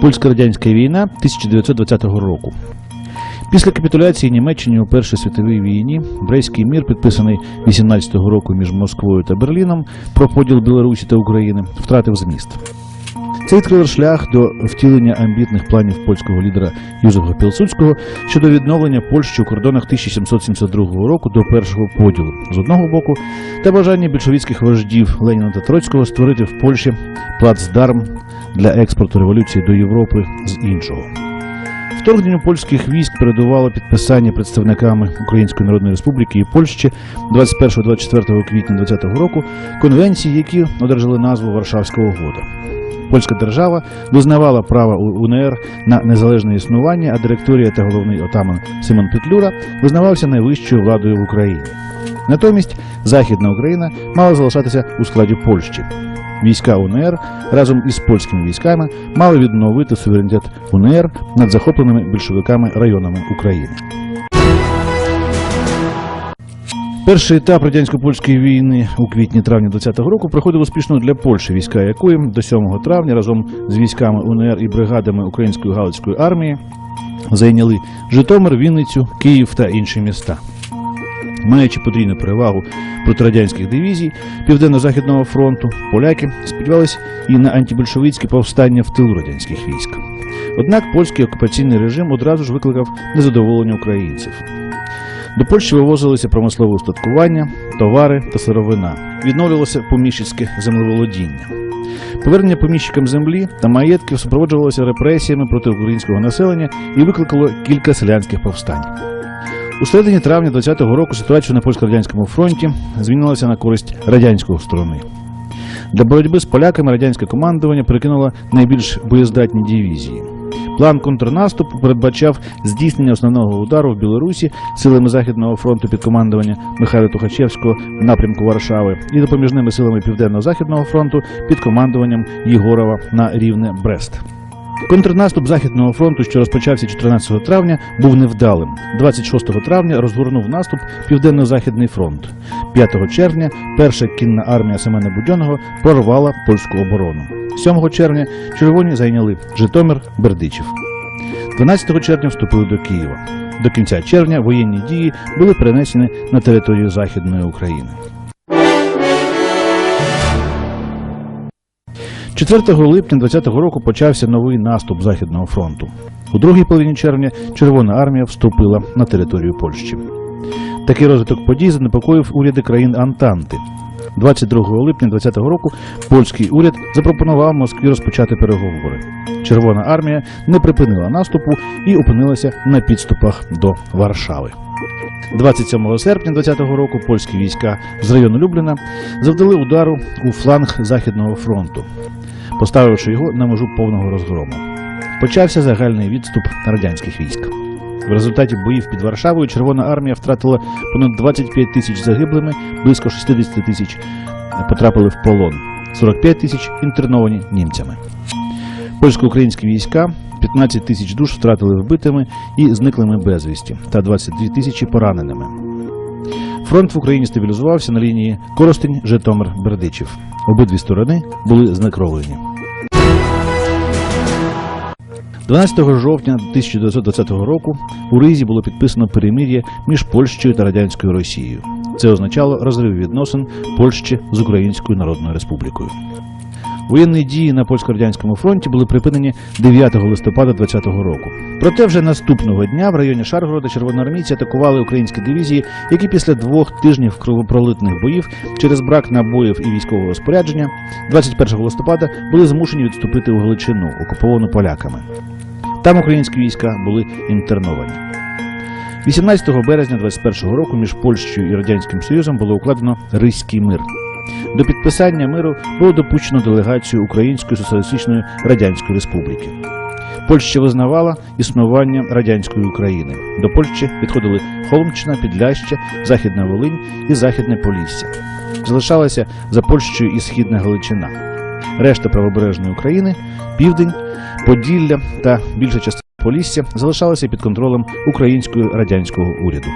Польсько-радянська війна 1920 року. Після капітуляції Німеччини у Першій світовій війні Брейський мір, підписаний 18-го року між Москвою та Берліном про поділ Білорусі та України, втратив зміст. Це відкрило шлях до втілення амбітних планів польського лідера Юзефа Пілсудського щодо відновлення Польщі у кордонах 1772 року до першого поділу з одного боку та бажання більшовіцьких вождів Леніна та Троцького створити в Польщі плацдарм для експорту революції до Європи з іншого. Вторгненню польських військ передувало підписання представниками Української Народної Республіки і Польщі 21-24 квітня 2020 року конвенції, які одержали назву Варшавська угода. Польська держава визнавала право УНР на незалежне існування, а директорія та головний отаман Симон Петлюра визнавався найвищою владою в Україні. Натомість Західна Україна мала залишатися у складі Польщі. Війська УНР разом із польськими військами мали відновити суверенітет УНР над захопленими більшовиками районами України. Перший етап радянсько-польської війни у квітні-травні 20-го року проходив успішно для Польщі, війська якої до 7 травня разом з військами УНР і бригадами Української Галицької армії зайняли Житомир, Вінницю, Київ та інші міста. Маючи потрійну перевагу проти радянських дивізій Південно-Західного фронту, поляки сподівалися і на антибольшовицьке повстання в тилу радянських військ. Однак польський окупаційний режим одразу ж викликав незадоволення українців. До Польщі вивозилися промислове устаткування, товари та сировина. Відновлювалося поміщицьке землеволодіння. Повернення поміщикам землі та маєтків супроводжувалося репресіями проти українського населення і викликало кілька селянських повстань. У середині травня 20-го року ситуація на польсько-радянському фронті змінилася на користь радянської сторони. Для боротьби з поляками радянське командування перекинуло найбільш боєздатні дивізії. План контрнаступу передбачав здійснення основного удару в Білорусі силами Західного фронту під командування Михайла Тухачевського в напрямку Варшави і допоміжними силами Південно-Західного фронту під командуванням Єгорова на рівне Брест. Контрнаступ Західного фронту, що розпочався 14 травня, був невдалим. 26 травня розгорнув наступ Південно-Західний фронт. 5 червня перша кінна армія Семена Будьонного прорвала польську оборону. 7 червня червоні зайняли Житомир, Бердичів. 12 червня вступили до Києва. До кінця червня воєнні дії були перенесені на територію Західної України. 4 липня 20-го року почався новий наступ Західного фронту. У другій половині червня Червона армія вступила на територію Польщі. Такий розвиток подій занепокоїв уряди країн Антанти. 22 липня 20-го року польський уряд запропонував Москві розпочати переговори. Червона армія не припинила наступу і опинилася на підступах до Варшави. 27 серпня 20-го року польські війська з району Любліна завдали удару у фланг Західного фронту, поставивши його на межу повного розгрому. Почався загальний відступ радянських військ. В результаті боїв під Варшавою Червона армія втратила понад 25 тисяч загиблими, близько 60 тисяч потрапили в полон, 45 тисяч інтерновані німцями. Польсько-українські війська 15 тисяч душ втратили вбитими і зниклими безвісті та 22 тисячі пораненими. Фронт в Україні стабілізувався на лінії Коростень, Житомир, Бердичів. Обидві сторони були знекровлені. 12 жовтня 1920 року у Ризі було підписано перемир'я між Польщею та радянською Росією. Це означало розрив відносин Польщі з Українською Народною Республікою. Воєнні дії на польсько-радянському фронті були припинені 9 листопада 2020 року. Проте вже наступного дня в районі Шаргорода червоноармійці атакували українські дивізії, які після двох тижнів кровопролитних боїв через брак набоїв і військового спорядження 21 листопада були змушені відступити у Галичину, окуповану поляками. Там українські війська були інтерновані. 18 березня 21 року між Польщею і Радянським Союзом було укладено Ризький мир. До підписання миру було допущено делегацію Української Соціалістичної Радянської Республіки. Польща визнавала існування радянської України. До Польщі відходили Холмщина, Підляща, Західна Волинь і Західне Полісся. Залишалася за Польщею і Східна Галичина. Решта правобережної України, Південь, Поділля та більша частина Полісся залишалася під контролем українського радянського уряду.